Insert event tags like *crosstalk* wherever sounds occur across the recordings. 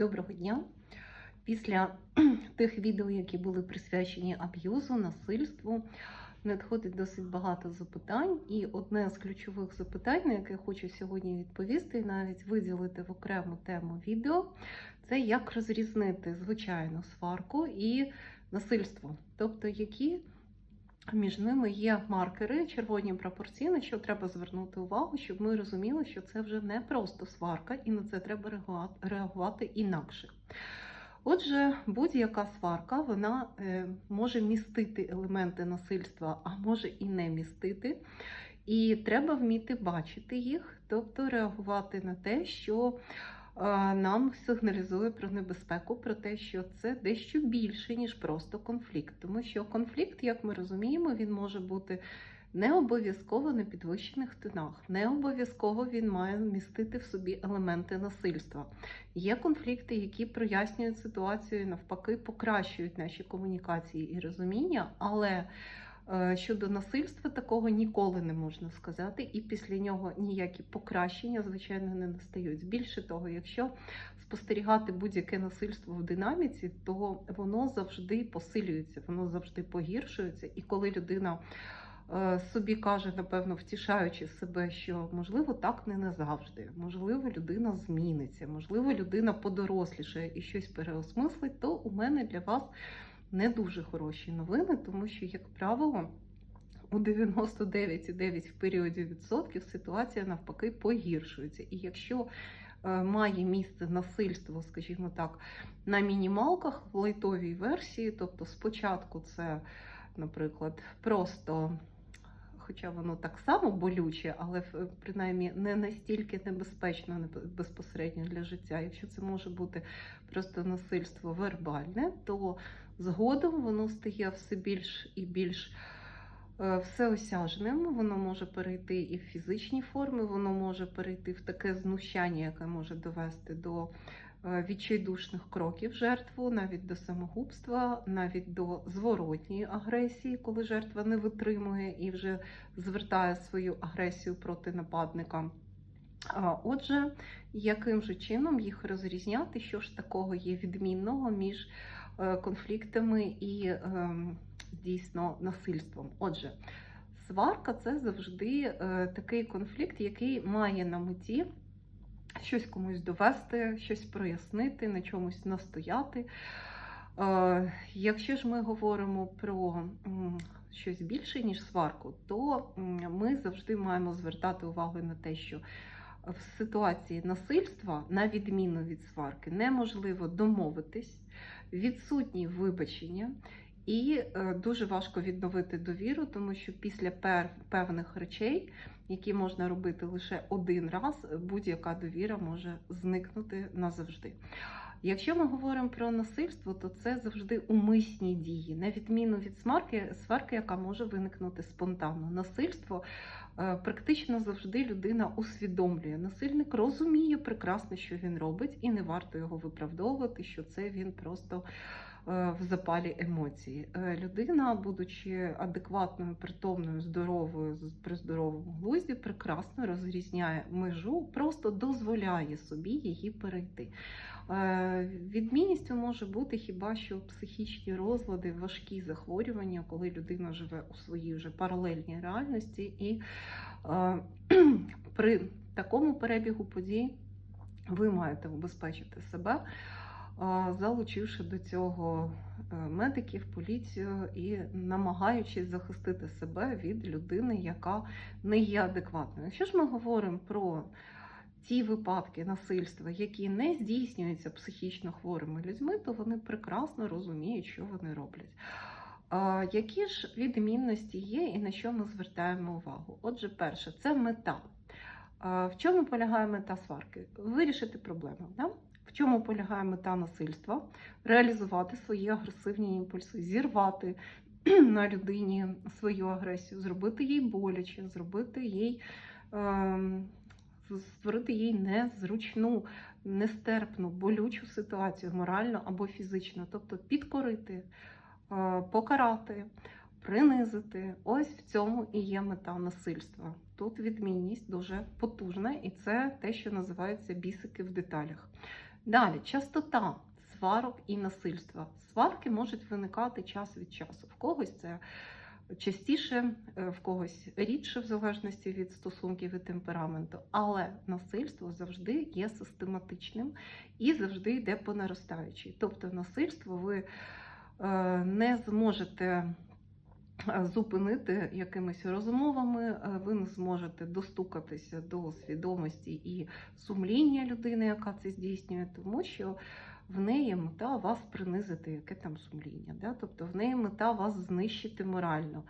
Доброго дня! Після *clears throat* тих відео, які були присвячені аб'юзу, насильству, надходить досить багато запитань. І одне з ключових запитань, на яке я хочу сьогодні відповісти, і навіть виділити в окрему тему відео, це як розрізнити звичайну сварку і насильство. Тобто, які між ними є маркери, червоні пропорції, на що треба звернути увагу, щоб ми розуміли, що це вже не просто сварка, і на це треба реагувати- інакше. Отже, будь-яка сварка вона е, може містити елементи насильства, а може і не містити. І треба вміти бачити їх, тобто реагувати на те, що нам сигналізує про небезпеку, про те, що це дещо більше, ніж просто конфлікт. Тому що конфлікт, як ми розуміємо, він може бути не обов'язково на підвищених тонах, не обов'язково він має містити в собі елементи насильства. Є конфлікти, які прояснюють ситуацію, навпаки, покращують наші комунікації і розуміння, але щодо насильства такого ніколи не можна сказати, і після нього ніякі покращення, звичайно, не настають. Більше того, якщо спостерігати будь-яке насильство в динаміці, то воно завжди посилюється, воно завжди погіршується. І коли людина е, собі каже, напевно, втішаючи себе, що можливо так не назавжди, можливо, людина зміниться, можливо, людина подорослішає і щось переосмислить, то у мене для вас не дуже хороші новини, тому що, як правило, у 99,9 в періоді відсотків ситуація навпаки погіршується. І якщо е, має місце насильство, скажімо так, на мінімалках в лайтовій версії, тобто спочатку це, наприклад, просто. Хоча воно так само болюче, але е, принаймні не настільки небезпечно безпосередньо для життя. Якщо це може бути просто насильство вербальне, то згодом воно стає все більш і більш е, всеосяжним. Воно може перейти і в фізичні форми, воно може перейти в таке знущання, яке може довести до е, відчайдушних кроків жертву, навіть до самогубства, навіть до зворотньої агресії, коли жертва не витримує і вже звертає свою агресію проти нападника. Отже, яким же чином їх розрізняти, що ж такого є відмінного між конфліктами і ем, дійсно насильством? Отже, сварка це завжди е, такий конфлікт, який має на меті щось комусь довести, щось прояснити, на чомусь настояти. Е, Якщо ж ми говоримо про щось більше, ніж сварку, то ми завжди маємо звертати увагу на те, що в ситуації насильства, на відміну від сварки, неможливо домовитись, відсутні вибачення. І е, дуже важко відновити довіру, тому що після певних речей, які можна робити лише один раз, будь-яка довіра може зникнути назавжди. Якщо ми говоримо про насильство, то це завжди умисні дії, на відміну від сварки, сварки, яка може виникнути спонтанно. Насильство практично завжди людина усвідомлює. Насильник розуміє прекрасно, що він робить, і не варто його виправдовувати, що це він просто е, в запалі емоцій. Е, Людина, будучи адекватною, притомною, здоровою, при здоровому глузді, прекрасно розрізняє межу, просто дозволяє собі її перейти. Е, Відмінністю може бути хіба що психічні розлади, важкі захворювання, коли людина живе у своїй вже паралельній реальності, і е, *clears throat* при такому перебігу подій ви маєте убезпечити себе, е, залучивши до цього медиків, поліцію і намагаючись захистити себе від людини, яка не є адекватною. Якщо ж ми говоримо про ті випадки насильства, які не здійснюються психічно хворими людьми, то вони прекрасно розуміють, що вони роблять. Які ж відмінності є і на що ми звертаємо увагу? Отже, перше, це мета. В чому полягає мета сварки? Вирішити проблему. Да? В чому полягає мета насильства? Реалізувати свої агресивні імпульси, зірвати *clears throat* на людині свою агресію, зробити їй боляче, зробити їй. ем, створити їй незручну, нестерпну, болючу ситуацію, морально або фізично, тобто підкорити, е, покарати, принизити. Ось в цьому і є мета насильства. Тут відмінність дуже потужна, і це те, що називається бісики в деталях. Далі, частота сварок і насильства. Сварки можуть виникати час від часу. В когось це частіше, е, в когось рідше, в залежності від стосунків і темпераменту. Але насильство завжди є систематичним і завжди йде по наростаючій. Тобто, насильство ви е, не зможете е, зупинити якимись розмовами, ви не зможете достукатися до свідомості і сумління людини, яка це здійснює, тому що в неї мета вас принизити, яке там сумління. Да? Тобто в неї мета вас знищити морально.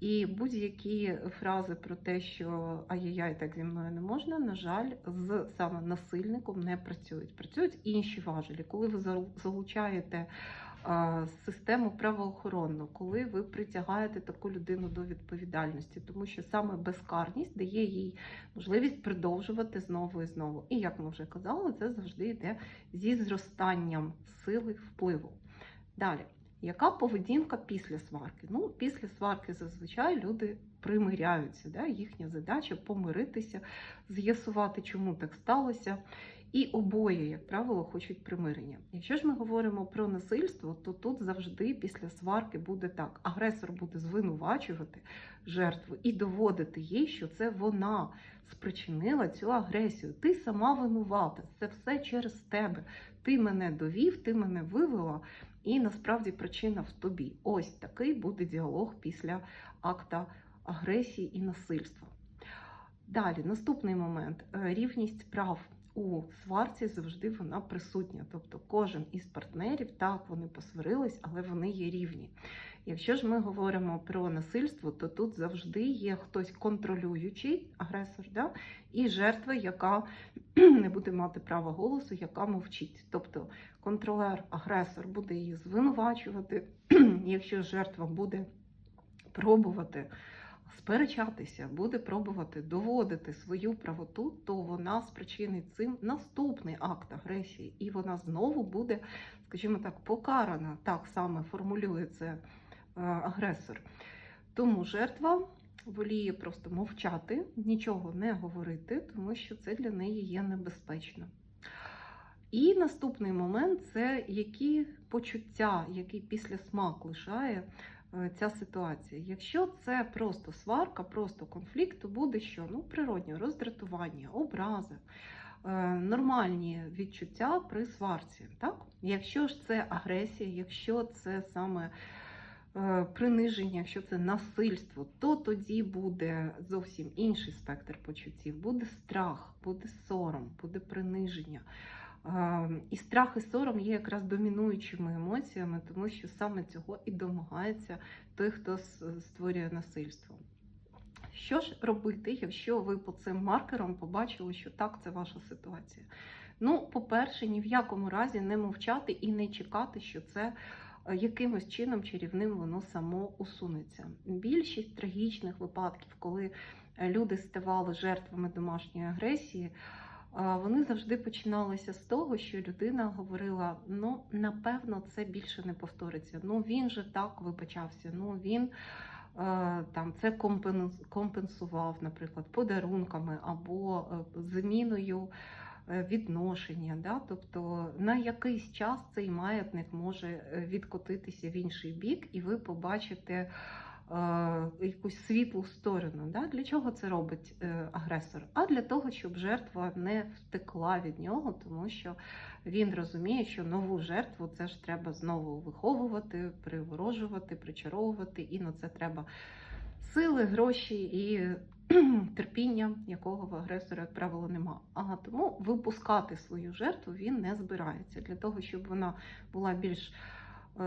І будь-які фрази про те, що ай-яй-яй, так зі мною не можна, на жаль, з саме насильником не працюють. Працюють інші важелі, коли ви залучаєте систему правоохоронну, коли ви притягаєте таку людину до відповідальності, тому що саме безкарність дає їй можливість продовжувати знову і знову. І як ми вже казали, це завжди йде зі зростанням сили впливу. Далі, яка поведінка після сварки? Ну, після сварки зазвичай люди примиряються. Да? Їхня задача помиритися, з'ясувати, чому так сталося. І обоє, як правило, хочуть примирення. Якщо ж ми говоримо про насильство, то тут завжди після сварки буде так: агресор буде звинувачувати жертву і доводити їй, що це вона спричинила цю агресію. Ти сама винувата, це все через тебе. Ти мене довів, ти мене вивела, і насправді причина в тобі. Ось такий буде діалог після акта агресії і насильства. Далі, наступний момент Е, рівність прав. У сварці завжди вона присутня. Тобто кожен із партнерів, так, вони посварились, але вони є рівні. Якщо ж ми говоримо про насильство, то тут завжди є хтось контролюючий агресор, да? і жертва, яка *clears throat* не буде мати права голосу, яка мовчить. Тобто контролер, агресор буде її звинувачувати. *clears throat* Якщо жертва буде пробувати сперечатися, буде пробувати доводити свою правоту, то вона спричинить цим наступний акт агресії, і вона знову буде, скажімо так, покарана. Так саме формулює це е, агресор. Тому жертва воліє просто мовчати, нічого не говорити, тому що це для неї є небезпечно. І наступний момент це які почуття, який післясмак лишає е, ця ситуація. Якщо це просто сварка, просто конфлікт, то буде що? Ну, природньо, роздратування, образи, е, нормальні відчуття при сварці. Так? Якщо ж це агресія, якщо це саме е, приниження, якщо це насильство, то тоді буде зовсім інший спектр почуттів. Буде страх, буде сором, буде приниження. І страх і сором є якраз домінуючими емоціями, тому що саме цього і домагається той, хто створює насильство. Що ж робити, якщо ви по цим маркерам побачили, що так, це ваша ситуація? Ну, по-перше, ні в якому разі не мовчати і не чекати, що це е, якимось чином чарівним воно само усунеться. Більшість трагічних випадків, коли е, люди ставали жертвами домашньої агресії, вони завжди починалися з того, що людина говорила: ну, напевно, це більше не повториться. Ну, він же так вибачався, ну він е, там це компенсував, наприклад, подарунками або е, зміною е, відношення. Да? Тобто на якийсь час цей маятник може відкотитися в інший бік, і ви побачите якусь світлу сторону. Да? Для чого це робить е, агресор? А для того, щоб жертва не втекла від нього, тому що він розуміє, що нову жертву це ж треба знову виховувати, приворожувати, причаровувати, і на це треба сили, гроші і *clears throat* терпіння, якого в агресора, як правило, нема. Ага, тому випускати свою жертву він не збирається для того, щоб вона була більш е,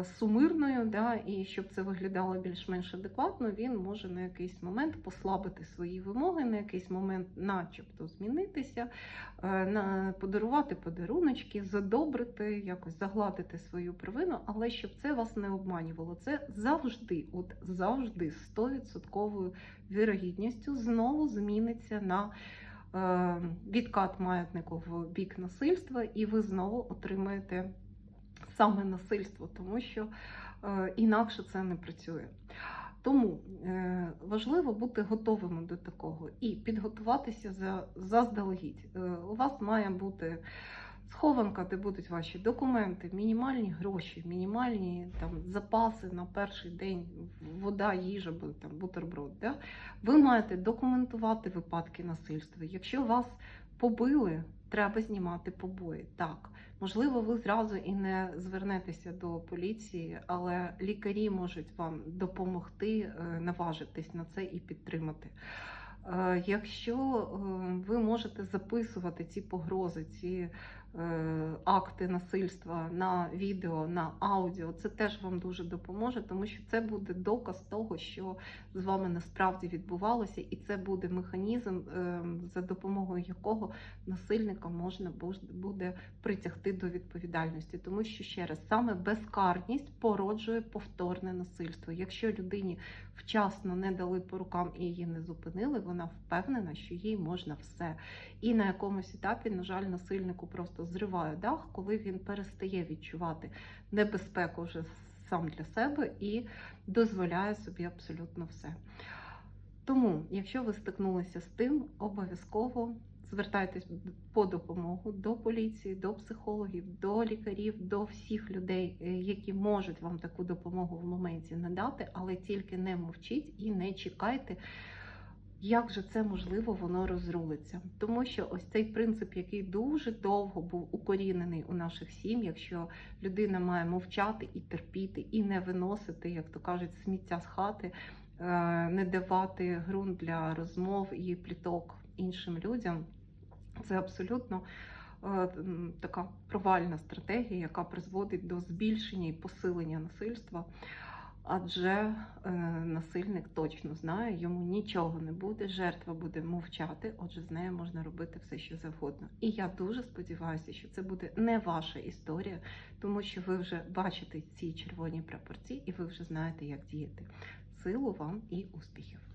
сумирною, да, і щоб це виглядало більш-менш адекватно, він може на якийсь момент послабити свої вимоги, на якийсь момент, начебто, змінитися, е, подарувати подаруночки, задобрити, якось загладити свою провину, але щоб це вас не обманювало. Це завжди, от завжди, 100% вірогідністю знову зміниться на е, відкат маятнику в бік насильства, і ви знову отримаєте саме насильство, тому що е, інакше це не працює. Тому е, важливо бути готовими до такого і підготуватися за, заздалегідь. Е, у вас має бути схованка, де будуть ваші документи, мінімальні гроші, мінімальні там запаси на перший день, вода, їжа, там бутерброд. Да? Ви маєте документувати випадки насильства. Якщо вас побили, треба знімати побої. Так, можливо, ви зразу і не звернетеся до поліції, але лікарі можуть вам допомогти е, наважитись на це і підтримати. Е, Якщо е, ви можете записувати ці погрози, ці акти насильства на відео, на аудіо, це теж вам дуже допоможе, тому що це буде доказ того, що з вами насправді відбувалося, і це буде механізм, е, за допомогою якого насильника можна буде притягти до відповідальності, тому що ще раз саме безкарність породжує повторне насильство. Якщо людині вчасно не дали по рукам і її не зупинили, вона впевнена, що їй можна все. І на якомусь етапі, на жаль, насильнику просто зриває дах, коли він перестає відчувати небезпеку вже сам для себе і дозволяє собі абсолютно все. Тому, якщо ви стикнулися з тим, обов'язково звертайтесь по допомогу до поліції, до психологів, до лікарів, до всіх людей, е, які можуть вам таку допомогу в моменті надати, але тільки не мовчіть і не чекайте. Як же це можливо, воно розрулиться? Тому що ось цей принцип, який дуже довго був укорінений у наших сім'ях, що людина має мовчати і терпіти, і не виносити, як то кажуть, сміття з хати, е, не давати ґрунт для розмов і пліток іншим людям. Це абсолютно е, така провальна стратегія, яка призводить до збільшення і посилення насильства. Адже е, насильник точно знає, йому нічого не буде, жертва буде мовчати, отже, з нею можна робити все, що завгодно. І я дуже сподіваюся, що це буде не ваша історія, тому що ви вже бачите ці червоні прапорці і ви вже знаєте, як діяти. Силу вам і успіхів!